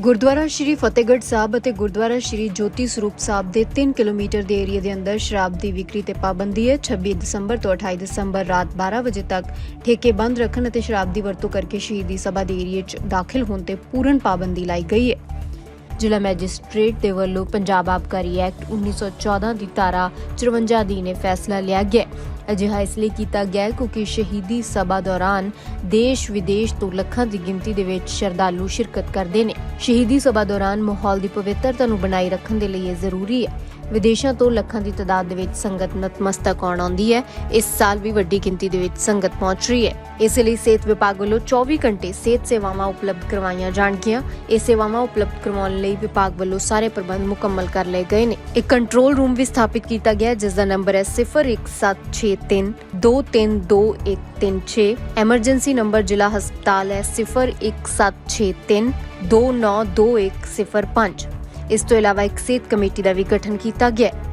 ਗੁਰਦੁਆਰਾ ਸ਼੍ਰੀ ਫਤਿਹਗੜ੍ਹ ਸਾਹਿਬ ਅਤੇ ਗੁਰਦੁਆਰਾ ਸ਼੍ਰੀ ਜੋਤੀ ਸਰੂਪ ਸਾਹਿਬ ਦੇ 3 ਕਿਲੋਮੀਟਰ ਦੇ ਏਰੀਆ ਦੇ ਅੰਦਰ ਸ਼ਰਾਬ ਦੀ ਵਿਕਰੀ ਤੇ ਪਾਬੰਦੀ ਹੈ। 26 ਦਸੰਬਰ ਤੋਂ 28 ਦਸੰਬਰ ਰਾਤ 12 ਵਜੇ ਤੱਕ ਠੇਕੇ ਬੰਦ ਰੱਖਣ ਅਤੇ ਸ਼ਰਾਬ ਦੀ ਵਰਤੋਂ ਕਰਕੇ ਸ਼ਹੀਦੀ ਸਭਾ ਦੇ ਏਰੀਏ 'ਚ ਦਾਖਲ ਹੋਣ ਤੇ ਪੂਰਨ ਪਾਬੰਦੀ ਲਾਈ ਗਈ ਹੈ। ਜ਼ਿਲ੍ਹਾ ਮੈਜਿਸਟ੍ਰੇਟ ਦੇ ਵੱਲੋਂ ਪੰਜਾਬ ਆਬਕਾਰੀ ਐਕਟ 1914 ਦੀ ਧਾਰਾ 54 ਅਧੀਨ ਇਹ ਫੈਸਲਾ ਲਿਆ ਗਿਆ ਅਜਿਹਾ ਇਸ ਲਈ ਕੀਤਾ ਗਿਆ ਹੈ ਕਿਉਂਕਿ ਸ਼ਹੀਦੀ ਸਭਾ ਦੌਰਾਨ ਦੇਸ਼ ਵਿਦੇਸ਼ ਤੋਂ ਲੱਖਾਂ ਦੀ ਗਿਣਤੀ ਦੇ ਵਿੱਚ ਸ਼ਰਧਾਲੂ ਸ਼ਿਰਕਤ ਕਰਦੇ ਨੇ। ਸ਼ਹੀਦੀ ਸਭਾ ਦੌਰਾਨ ਮਾਹੌਲ ਦੀ ਪਵਿੱਤਰਤਾ ਨੂੰ ਬਣਾਈ ਰੱਖਣ ਦੇ ਲਈ ਇਹ ਜ਼ਰੂਰੀ ਹੈ। ਵਿਦੇਸ਼ਾਂ ਤੋਂ ਲੱਖਾਂ ਦੀ ਤਾਦਾਦ ਦੇ ਵਿੱਚ ਸੰਗਤ ਨਤਮਸਤਕ ਆਉਣ ਆਉਂਦੀ ਹੈ। ਇਸ ਸਾਲ ਵੀ ਵੱਡੀ ਗਿਣਤੀ ਦੇ ਵਿੱਚ ਸੰਗਤ ਪਹੁੰਚ ਰਹੀ ਹੈ। ਇਸ ਲਈ ਸਿਹਤ ਵਿਭਾਗ ਵੱਲੋਂ 24 ਘੰਟੇ ਸਿਹਤ ਸੇਵਾਵਾਂ ਉਪਲਬਧ ਕਰਵਾਈਆਂ ਜਾਣਗੀਆਂ। ਇਹ ਸੇਵਾਵਾਂ ਉਪਲਬਧ ਕਰਵਾਉਣ ਲਈ ਵਿਭਾਗ ਵੱਲੋਂ ਸਾਰੇ ਪ੍ਰਬੰਧ ਮੁਕੰਮਲ ਕਰ ਲਏ ਗਏ ਨੇ। ਇੱਕ ਕੰਟਰੋਲ ਰੂਮ ਵੀ ਸਥਾਪਿਤ ਕੀਤਾ ਗਿਆ ਹੈ, ਜਿਸ ਦਾ ਨੰਬਰ ਹੈ 01763 232136 ਐਮਰਜੈਂਸੀ ਨੰਬਰ ਜ਼ਿਲ੍ਹਾ ਹਸਪਤਾਲ ਹੈ 01763 292105 ਇਸ ਤੋਂ ਇਲਾਵਾ ਇੱਕ ਸਿਹਤ ਕਮੇਟੀ ਦਾ ਵੀ ਗਠਨ ਕੀਤਾ ਗਿਆ ਹੈ।